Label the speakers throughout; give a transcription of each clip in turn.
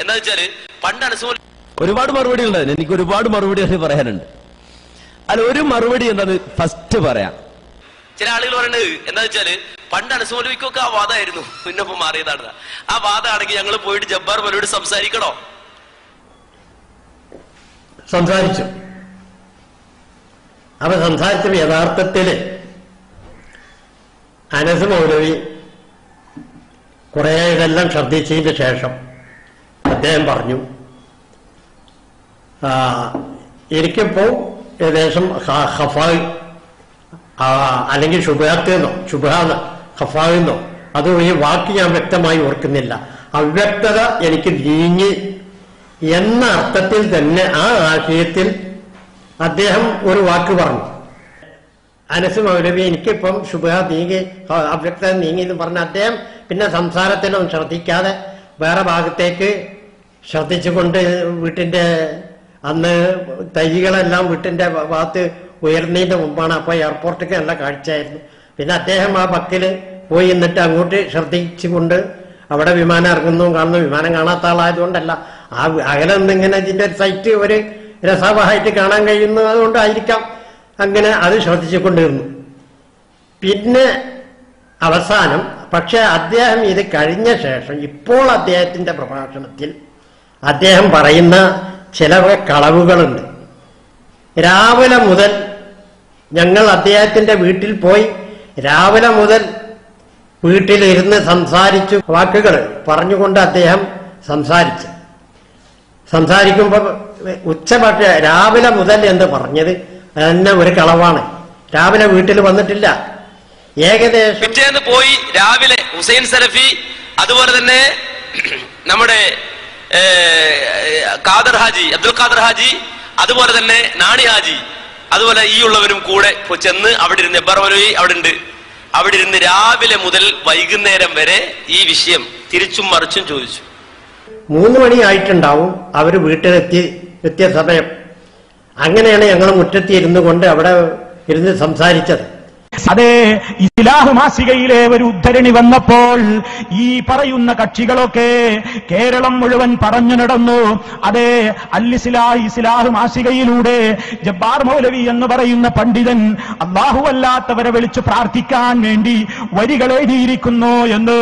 Speaker 1: എന്താ വെച്ചാൽ പണ്ട് അനസുമോൽ
Speaker 2: ഒരുപാട് മറുപടി ഉണ്ട് എനിക്ക് ഒരുപാട് മറുപടികൾ പറയാനുണ്ട്. അല്ല ഒരു മറുപടി എന്താന്ന് ഫസ്റ്റ് പറയാം.
Speaker 1: ചില ആളുകൾ പറയുന്നത് എന്താ വെച്ചാൽ പണ്ട് അനസുമോലിക്കൊക്കെ ആ വാദമായിരുന്നു പിന്നൊപ്പം മാറിയതാണ് ആ വാദമാണെങ്കിൽ ഞങ്ങൾ പോയിട്ട് ജബ്ബാർ പോലോട് സംസാരിക്കണോ?
Speaker 3: സംസാരിച്ചു. അവ സംസാരിച്ചപ്പോൾ യഥാർത്ഥത്തിൽ അനസ് മൗലവി കുറെ ഇതെല്ലാം ശ്രദ്ധിച്ചതിന്റെ ശേഷം. അദ്ദേഹം പറഞ്ഞു എനിക്കിപ്പോ ഏകദേശം ഹഫായി അല്ലെങ്കിൽ ശുഭാത്ത് ശുഭാന്ന് ഹഫായെന്നോ അത് ഈ വാക്ക് ഞാൻ വ്യക്തമായി ഓർക്കുന്നില്ല. അവ്യക്തത എനിക്ക് നീങ്ങി എന്ന അർത്ഥത്തിൽ തന്നെ ആ ആശയത്തിൽ അദ്ദേഹം ഒരു വാക്ക് പറഞ്ഞു. അനസ് മൗലവി എനിക്കിപ്പം ശുഭ നീങ്ങി അവ്യക്തത നീങ്ങി എന്ന് പറഞ്ഞ അദ്ദേഹം പിന്നെ സംസാരത്തിനൊന്നും ശ്രദ്ധിക്കാതെ വേറെ ഭാഗത്തേക്ക് ശ്രദ്ധിച്ചുകൊണ്ട് വീട്ടിന്റെ അന്ന് തൈകളെല്ലാം വീട്ടിന്റെ ഭാഗത്ത് ഉയർന്നതിന്റെ മുമ്പാണ് അപ്പൊ എയർപോർട്ടിലേക്ക് നല്ല കാഴ്ചയായിരുന്നു. പിന്നെ അദ്ദേഹം ആ ബക്കിൽ പോയി എന്നിട്ട് അങ്ങോട്ട് ശ്രദ്ധിച്ചുകൊണ്ട് അവിടെ വിമാനം ഇറങ്ങുന്നു. കാണുന്നു വിമാനം കാണാത്ത ആളായതുകൊണ്ടല്ല. ആ അകലെ നിന്ന് ഇങ്ങനെ ഇതിന്റെ ഒരു സൈറ്റ് ഒരു രസമായിട്ട് കാണാൻ കഴിയുന്നു അതുകൊണ്ടായിരിക്കാം അങ്ങനെ അത് ശ്രദ്ധിച്ചുകൊണ്ടിരുന്നു. പിന്നെ അവസാനം പക്ഷെ അദ്ദേഹം ഇത് കഴിഞ്ഞ ശേഷം ഇപ്പോൾ അദ്ദേഹത്തിന്റെ പ്രഭാഷണത്തിൽ അദ്ദേഹം പറയുന്ന ചില കളവുകളുണ്ട്. രാവിലെ മുതൽ ഞങ്ങൾ അദ്ദേഹത്തിന്റെ വീട്ടിൽ പോയി രാവിലെ മുതൽ വീട്ടിലിരുന്ന് സംസാരിച്ചു വാക്കുകൾ പറഞ്ഞുകൊണ്ട് അദ്ദേഹം സംസാരിച്ചു. സംസാരിക്കുമ്പോൾ ഉച്ചപക്ഷ രാവിലെ മുതൽ എന്ന് പറഞ്ഞത് തന്നെ ഒരു കളവാണ്. രാവിലെ വീട്ടിൽ വന്നിട്ടില്ല. ഏകദേശം
Speaker 1: പിറ്റേന്ന് പോയി രാവിലെ ഹുസൈൻ സലഫി അതുപോലെ തന്നെ നമ്മുടെ ഖാദർ ഹാജി അബ്ദുൽ ഖാദർ ഹാജി അതുപോലെ തന്നെ നാണി ഹാജി അതുപോലെ ഈ ഉള്ളവരും കൂടെ ചെന്ന് അവിടെ ഇരുന്ന് എബ്ബർ അവിടെ ഉണ്ട്. അവിടെ ഇരുന്ന് രാവിലെ മുതൽ വൈകുന്നേരം വരെ ഈ വിഷയം തിരിച്ചും മറിച്ചും ചോദിച്ചു.
Speaker 3: മൂന്ന് മണിയായിട്ടുണ്ടാവും അവർ വീട്ടിലെത്തി എത്തിയ സമയം. അങ്ങനെയാണ് ഞങ്ങൾ മുറ്റത്തി ഇരുന്നു കൊണ്ട് അവിടെ ഇരുന്ന് സംസാരിച്ചത്.
Speaker 4: അതെ ഇസ്ലാഹ് മാസികയിലെ ഒരു ഉദ്ധരണി വന്നപ്പോൾ ഈ പറയുന്ന കക്ഷികളൊക്കെ കേരളം മുഴുവൻ പറഞ്ഞു നടന്നു. അതെ അല്ലിസ്ലാഹ് ഇസ്ലാഹ് മാസികയിലൂടെ ജബ്ബാർ മൗലവി എന്ന് പറയുന്ന പണ്ഡിതൻ അള്ളാഹു അല്ലാത്തവരെ വിളിച്ചു പ്രാർത്ഥിക്കാൻ വേണ്ടി വരികൾ എഴുതിയിരിക്കുന്നു എന്ന്.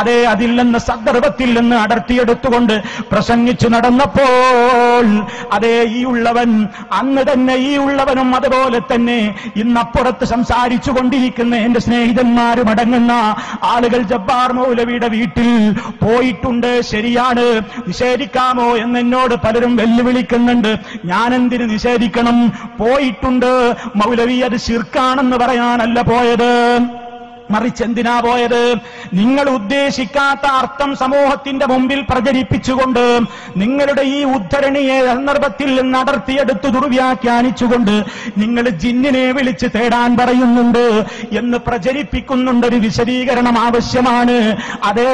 Speaker 4: അതെ അതിൽ നിന്ന് സന്ദർഭത്തിൽ നിന്ന് അടർത്തിയെടുത്തുകൊണ്ട് പ്രസംഗിച്ചു നടന്നപ്പോൾ അതെ ഈ ഉള്ളവൻ അന്ന് തന്നെ ഈ ഉള്ളവനും അതുപോലെ തന്നെ ഇന്നപ്പുറത്ത് സംസാരിച്ചു കൊണ്ടിരിക്കുന്ന എന്റെ സ്നേഹിതന്മാരും അടങ്ങുന്ന ആളുകൾ ജബ്ബാർ മൗലവിയുടെ വീട്ടിൽ പോയിട്ടുണ്ട്. ശരിയാണ്. നിഷേധിക്കാമോ എന്ന് എന്നോട് പലരും വെല്ലുവിളിക്കുന്നുണ്ട്. ഞാൻ എന്തിന് നിഷേധിക്കണം? പോയിട്ടുണ്ട്. മൗലവി അത് ശിർക്കാണെന്ന് പറയാനല്ല പോയത്. മറിച്ച് എന്തിനാ പോയത്? നിങ്ങൾ ഉദ്ദേശിക്കാത്ത അർത്ഥം സമൂഹത്തിന്റെ മുമ്പിൽ പ്രചരിപ്പിച്ചുകൊണ്ട് നിങ്ങളുടെ ഈ ഉദ്ധരണിയെ സന്ദർഭത്തിൽ നിന്ന് അടർത്തിയെടുത്ത് ദുർവ്യാഖ്യാനിച്ചുകൊണ്ട് നിങ്ങൾ ജിന്നിനെ വിളിച്ച് തേടാൻ പറയുന്നുണ്ട് എന്ന് പ്രചരിപ്പിക്കുന്നുണ്ട് ഒരു വിശദീകരണം ആവശ്യമാണ്. അതേ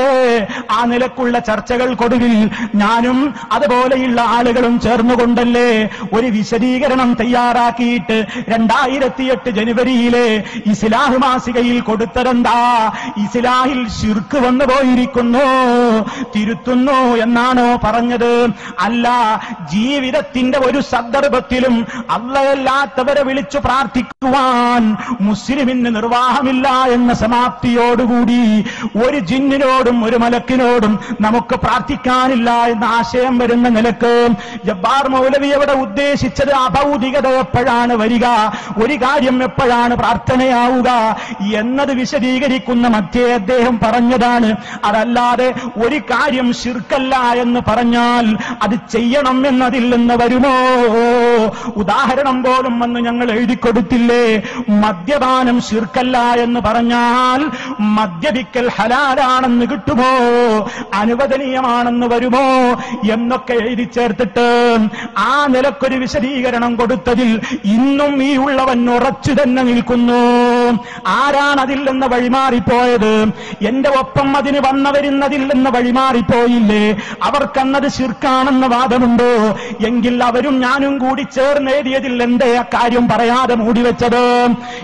Speaker 4: ആ നിലക്കുള്ള ചർച്ചകൾക്കൊടുവിൽ ഞാനും അതുപോലെയുള്ള ആളുകളും ചേർന്നുകൊണ്ടല്ലേ ഒരു വിശദീകരണം തയ്യാറാക്കിയിട്ട് രണ്ടായിരത്തി എട്ട് ജനുവരിയിലെ ഇസ്ലാഹ് മാസികയിൽ കൊടുത്തതെന്താ ഇസ്ലാഹിൽ ശിർക്ക് വന്നു പോയിരിക്കുന്നു. തിരുത്തുന്നു എന്നാണോ പറഞ്ഞത്? അല്ല ജീവിതത്തിന്റെ ഒരു സന്ദർഭത്തിലും അല്ലയല്ലാത്തവരെ വിളിച്ചു പ്രാർത്ഥിക്കുവാൻ മുസ്ലിമിന് നിർവാഹമില്ല എന്ന സമാപ്തിയോടുകൂടി ഒരു ജിന്നിനോടും ഒരു മലക്കിനോടും നമുക്ക് പ്രാർത്ഥിക്കാനില്ല എന്ന ആശയം വരുന്ന നിലയ്ക്ക് ജബ്ബാർ മൗലവി അവിടെ ഉദ്ദേശിച്ചത് അഭൗതികത എപ്പോഴാണ് വരിക? ഒരു കാര്യം എപ്പോഴാണ് പ്രാർത്ഥനയാവുക? എന്നത് വിശദീകരിക്കുന്ന മധ്യേ അദ്ദേഹം പറഞ്ഞതാണ്. അതല്ലാതെ ഒരു കാര്യം ശിർക്കല്ല എന്ന് പറഞ്ഞാൽ അത് ചെയ്യണം എന്നതിൽ നിന്ന് വരുമോ? ഉദാഹരണം പോലും വന്ന് ഞങ്ങൾ എഴുതി കൊടുത്തില്ലേ? മദ്യപാനം ശിർക്കല്ല എന്ന് പറഞ്ഞാൽ മദ്യപിക്കൽ ഹലാലാണെന്ന് കിട്ടുമോ? അനുവദനീയമാണെന്ന് വരുമോ? എന്നൊക്കെ എഴുതി ചേർത്തിട്ട് ആ നിലക്കൊരു വിശദീകരണം കൊടുത്തതിൽ ഇന്നും ഈ ഉള്ളവൻ ഉറച്ചു തന്നെ നിൽക്കുന്നു. ആരാണതിൽ നിന്ന് വഴിമാറിപ്പോയത് എന്റെ ഒപ്പം അതിന് വന്നവരുന്നതിൽ നിന്ന് വഴിമാറിപ്പോയില്ലേ അവർക്കന്നത് ശിർക്കാണെന്ന് വാദമുണ്ടോ? എങ്കിൽ അവരും ഞാനും കൂടി ചേർന്നേടിയതിൽ എന്തേ അക്കാര്യം പറയാതെ മൂടിവെച്ചത്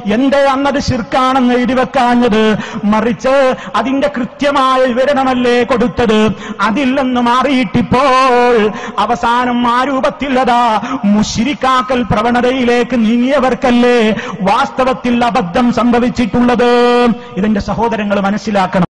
Speaker 4: എന്തേ അന്നത് ശിർക്കാണെന്ന് എഴുതിവെക്കാഞ്ഞത് മറിച്ച് അതിന്റെ കൃത്യമായ വിവരണമല്ലേ കൊടുത്തത്? അതിൽ നിന്ന് മാറിയിട്ടിപ്പോൾ. അവസാനം ആ രൂപത്തിലതാ മുഷിരിക്കാക്കൽ പ്രവണതയിലേക്ക് നീങ്ങിയവർക്കല്ലേ വാസ്തവത്തിൽ അബദ്ധം സംഭവിച്ചിട്ടുള്ളത്? ഇതിന്റെ സഹോദരങ്ങൾ മനസ്സിലാക്കണം.